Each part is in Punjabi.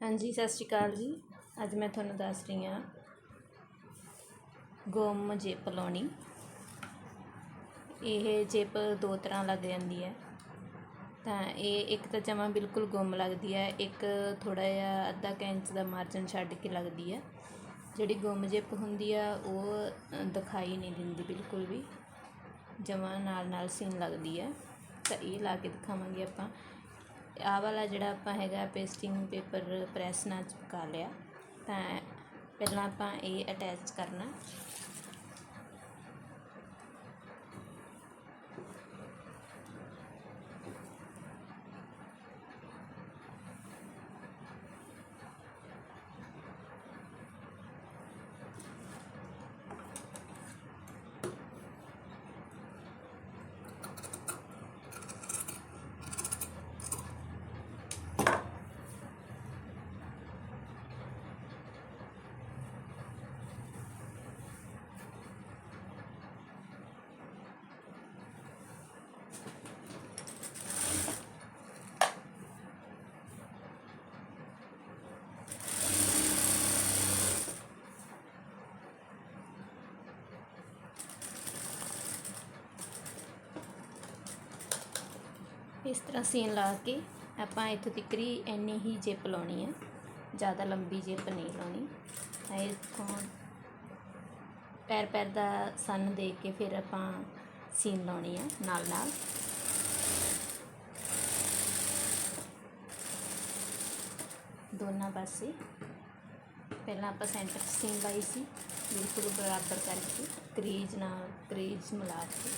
ਹਾਂਜੀ, ਸਤਿ ਸ਼੍ਰੀ ਅਕਾਲ ਜੀ। ਅੱਜ ਮੈਂ ਤੁਹਾਨੂੰ ਦੱਸ ਰਹੀ ਹਾਂ, ਗੁੰਮ ਜਿਪ ਲਾਉਣੀ। ਇਹ ਜਿਪ ਦੋ ਤਰ੍ਹਾਂ ਲੱਗ ਜਾਂਦੀ ਹੈ। ਤਾਂ ਇਹ ਇੱਕ ਤਾਂ ਜਮਾਂ ਬਿਲਕੁਲ ਗੁੰਮ ਲੱਗਦੀ ਹੈ, ਇੱਕ ਥੋੜਾ ਜਿਹਾ ਅੱਧਾ ਕੈਂਚ ਦਾ ਮਾਰਜਨ ਛੱਡ ਕੇ ਲੱਗਦੀ ਹੈ। ਜਿਹੜੀ ਗੁੰਮ ਜਿਪ ਹੁੰਦੀ ਆ, ਉਹ ਦਿਖਾਈ ਨਹੀਂ ਦਿੰਦੀ ਬਿਲਕੁਲ ਵੀ। ਜਮਾਂ ਨਾਲ ਨਾਲ ਸੀਨ ਲੱਗਦੀ ਹੈ। ਤਾਂ ਇਹ ਲਾ ਕੇ ਦਿਖਾਵਾਂਗੇ ਆਪਾਂ। ਆਹ ਵਾਲਾ ਜਿਹੜਾ ਆਪਾਂ ਹੈਗਾ ਪੇਸਟਿੰਗ ਪੇਪਰ ਪ੍ਰੈਸ ਨਾਲ ਚਿਪਕਾ ਲਿਆ, ਤਾਂ ਪਹਿਲਾਂ ਆਪਾਂ ਇਹ ਅਟੈਚ ਕਰਨਾ। ਇਸ ਤਰ੍ਹਾਂ ਸੀਨ ਲਾ ਕੇ ਆਪਾਂ ਇੱਥੋਂ ਤਿੱਕਰੀ ਇੰਨੀ ਹੀ ਜਿਪ ਲਾਉਣੀ ਆ, ਜ਼ਿਆਦਾ ਲੰਬੀ ਜਿਪ ਨਹੀਂ ਲਾਉਣੀ। ਇੱਥੋਂ ਪੈਰ ਪੈਰ ਦਾ ਸੰਨ ਦੇ ਕੇ ਫਿਰ ਆਪਾਂ ਸੀਨ ਲਾਉਣੀ ਆ ਨਾਲ ਨਾਲ। ਦੋਨਾਂ ਪਾਸੇ। ਪਹਿਲਾਂ ਆਪਾਂ ਸੈਂਟਰ ਸੀਨ ਲਾਈ ਸੀ, ਬਿਲਕੁਲ ਬਰਾਬਰ ਕਰਕੇ, ਕਰੀਜ ਨਾਲ ਕਰੀਜ ਮਿਲਾ ਕੇ।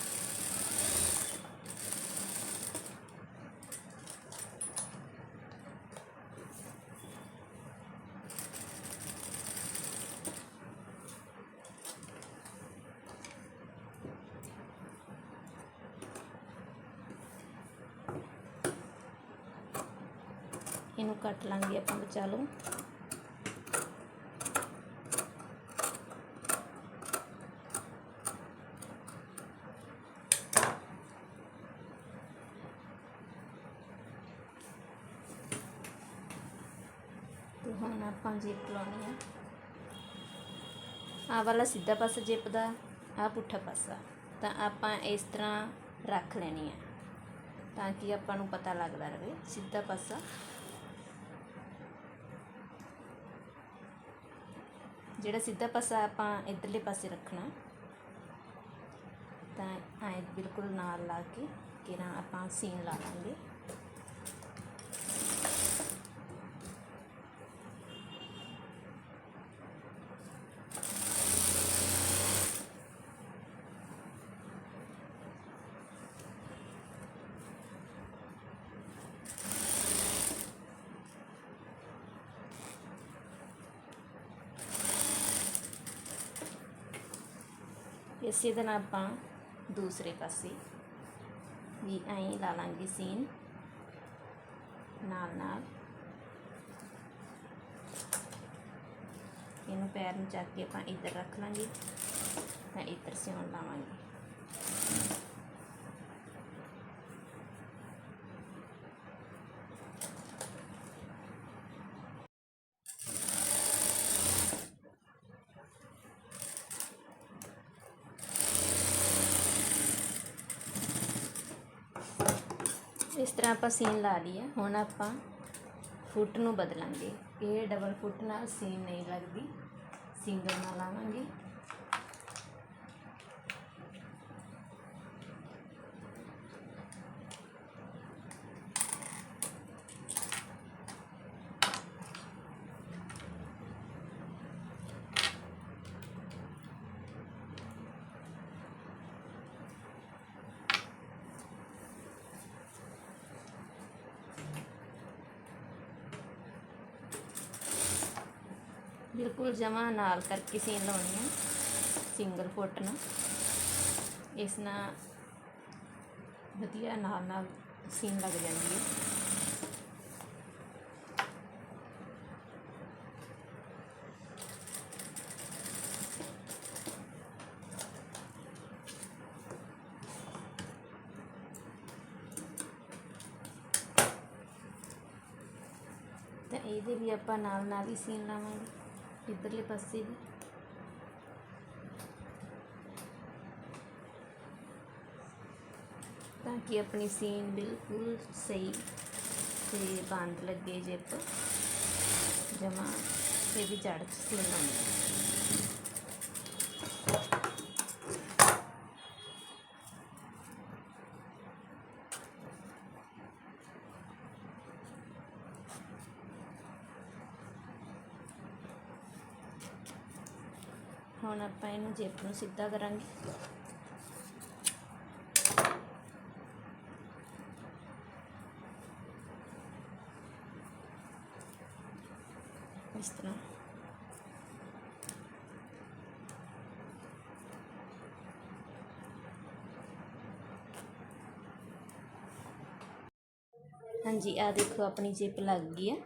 ਇਹਨੂੰ ਕੱਟ ਲਾਂਗੇ ਆਪਾਂ ਵਿਚਾਲੋ ਤੇ ਹੁਣ ਆਪਾਂ ਜੇਪ ਲਾਉਣੀ ਆ। ਆਹ ਵਾਲਾ ਸਿੱਧਾ ਪਾਸਾ ਜਿਪ ਦਾ, ਆਹ ਪੁੱਠਾ ਪਾਸਾ। ਤਾਂ ਆਪਾਂ ਇਸ ਤਰ੍ਹਾਂ ਰੱਖ ਲੈਣੀ ਆ, ਤਾਂ ਕਿ ਆਪਾਂ ਨੂੰ ਪਤਾ ਲੱਗਦਾ ਰਹੇ, ਸਿੱਧਾ ਪਾਸਾ। ਜਿਹੜਾ ਸਿੱਧਾ ਪਾਸਾ ਆਪਾਂ ਇਧਰਲੇ ਪਾਸੇ ਰੱਖਣਾ, ਤਾਂ ਐਂ ਬਿਲਕੁਲ ਨਾਲ ਲਾ ਕੇ ਕਿਰਾਂ ਆਪਾਂ ਸੀਨ ਲਾ ਲਾਂਗੇ। ਇਸੇ ਦਿਨ ਆਪਾਂ ਦੂਸਰੇ ਪਾਸੇ ਵੀ ਐਂ ਲਾ ਲਾਂਗੇ ਸੀਨ। ਨਾਲ ਨਾਲ ਇਹਨੂੰ ਪੈਰ ਨੂੰ ਚੱਕ ਕੇ ਆਪਾਂ ਇੱਧਰ ਰੱਖ ਲਾਂਗੇ, ਤਾਂ ਇੱਧਰ ਸਿਉਣ ਲਾਵਾਂਗੇ। ਇਸ ਤਰ੍ਹਾਂ ਆਪਾਂ ਸੀਨ ਲਾ ਲਈ ਹੈ ਹੁਣ ਆਪਾਂ ਫੁੱਟ ਨੂੰ ਬਦਲਾਂਗੇ। ਇਹ ਡਬਲ ਫੁੱਟ ਨਾਲ ਸੀਨ ਨਹੀਂ ਲੱਗਦੀ। ਸਿੰਗਲ ਨਾਲ ਲਾਵਾਂਗੇ। ਬਿਲਕੁਲ ਜਮਾ ਨਾਲ ਕਰਕੇ ਸੀਨ ਲਾਉਣੀ ਹੈ ਸਿੰਗਲ ਫੁੱਟ ਨਾਲ ਇਸ ਨਾਲ ਵਧੀਆ ਨਾਲ ਨਾਲ ਸੀਨ ਲੱਗ ਜਾਂਦੀ ਹੈ ਤਾਂ ਇਹਦੇ ਵੀ ਆਪਾਂ ਨਾਲ ਨਾਲ ਹੀ ਸੀਨ ਲਾਵਾਂਗੇ। ਇੱਧਰਲੇ ਪਾਸੇ ਵੀ ਤਾਂ ਕਿ ਆਪਣੀ ਸੀਨ ਬਿਲਕੁਲ ਸਹੀ ਤੇ ਬੰਦ ਲੱਗੇ ਜਿੱਪ ਜਮਾ ਤੇ ਵੀ ਜੜ ਹੁਣ ਆਪਾਂ ਇਹਨੂੰ ਜਿੱਪ ਨੂੰ ਸਿੱਧਾ ਕਰਾਂਗੇ। ਇਸ ਤਰ੍ਹਾਂ। ਹਾਂਜੀ ਆ ਦੇਖੋ ਆਪਣੀ ਜਿਪ ਲੱਗ ਗਈ ਆ।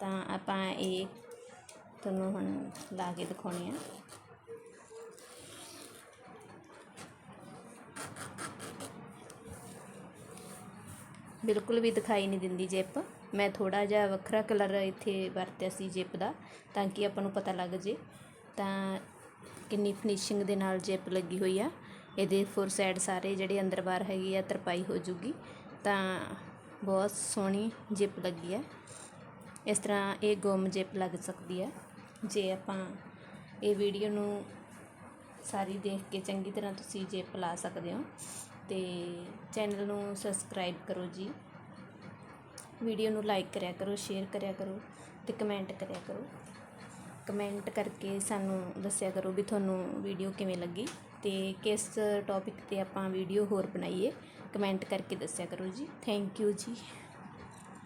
ਤਾਂ ਆਪਾਂ ਇਹ ਤੁਹਾਨੂੰ ਹੁਣ ਲਾ ਕੇ ਦਿਖਾਉਣੀ ਆ। ਬਿਲਕੁਲ ਵੀ ਦਿਖਾਈ ਨਹੀਂ ਦਿੰਦੀ ਜਿਪ। ਮੈਂ ਥੋੜ੍ਹਾ ਜਿਹਾ ਵੱਖਰਾ ਕਲਰ ਇੱਥੇ ਵਰਤਿਆ ਸੀ ਜਿਪ ਦਾ, ਤਾਂ ਕਿ ਆਪਾਂ ਨੂੰ ਪਤਾ ਲੱਗ ਜੇ। ਤਾਂ ਕਿੰਨੀ ਫਿਨਿਸ਼ਿੰਗ ਦੇ ਨਾਲ ਜਿਪ ਲੱਗੀ ਹੋਈ ਆ। ਇਹਦੇ ਫੋਰ ਸਾਈਡ ਸਾਰੇ ਜਿਹੜੇ ਅੰਦਰ ਬਾਹਰ ਹੈਗੀ ਆ, ਤਰਪਾਈ ਹੋ ਜੂਗੀ। ਤਾਂ ਬਹੁਤ ਸੋਹਣੀ ਜਿਪ ਲੱਗੀ ਆ। ਇਸ ਤਰ੍ਹਾਂ ਇਹ ਗੁੰਮ ਜਿਪ ਲੱਗ ਸਕਦੀ ਆ। ਜੇ ਆਪਾਂ ਇਹ ਵੀਡੀਓ ਨੂੰ ਸਾਰੀ ਦੇਖ ਕੇ ਚੰਗੀ ਤਰ੍ਹਾਂ ਤੁਸੀਂ ਜਿਪ ਲਾ ਸਕਦੇ ਹੋ। ਅਤੇ ਚੈਨਲ ਨੂੰ ਸਬਸਕ੍ਰਾਈਬ ਕਰੋ ਜੀ। ਵੀਡੀਓ ਨੂੰ ਲਾਈਕ ਕਰਿਆ ਕਰੋ ਸ਼ੇਅਰ ਕਰਿਆ ਕਰੋ ਅਤੇ ਕਮੈਂਟ ਕਰਿਆ ਕਰੋ। ਕਮੈਂਟ ਕਰਕੇ ਸਾਨੂੰ ਦੱਸਿਆ ਕਰੋ ਵੀ ਤੁਹਾਨੂੰ ਵੀਡੀਓ ਕਿਵੇਂ ਲੱਗੀ ਅਤੇ ਕਿਸ ਟੌਪਿਕ ਤੇ ਆਪਾਂ ਵੀਡੀਓ ਹੋਰ ਬਣਾਈਏ। ਕਮੈਂਟ ਕਰਕੇ ਦੱਸਿਆ ਕਰੋ ਜੀ। ਥੈਂਕ ਯੂ ਜੀ।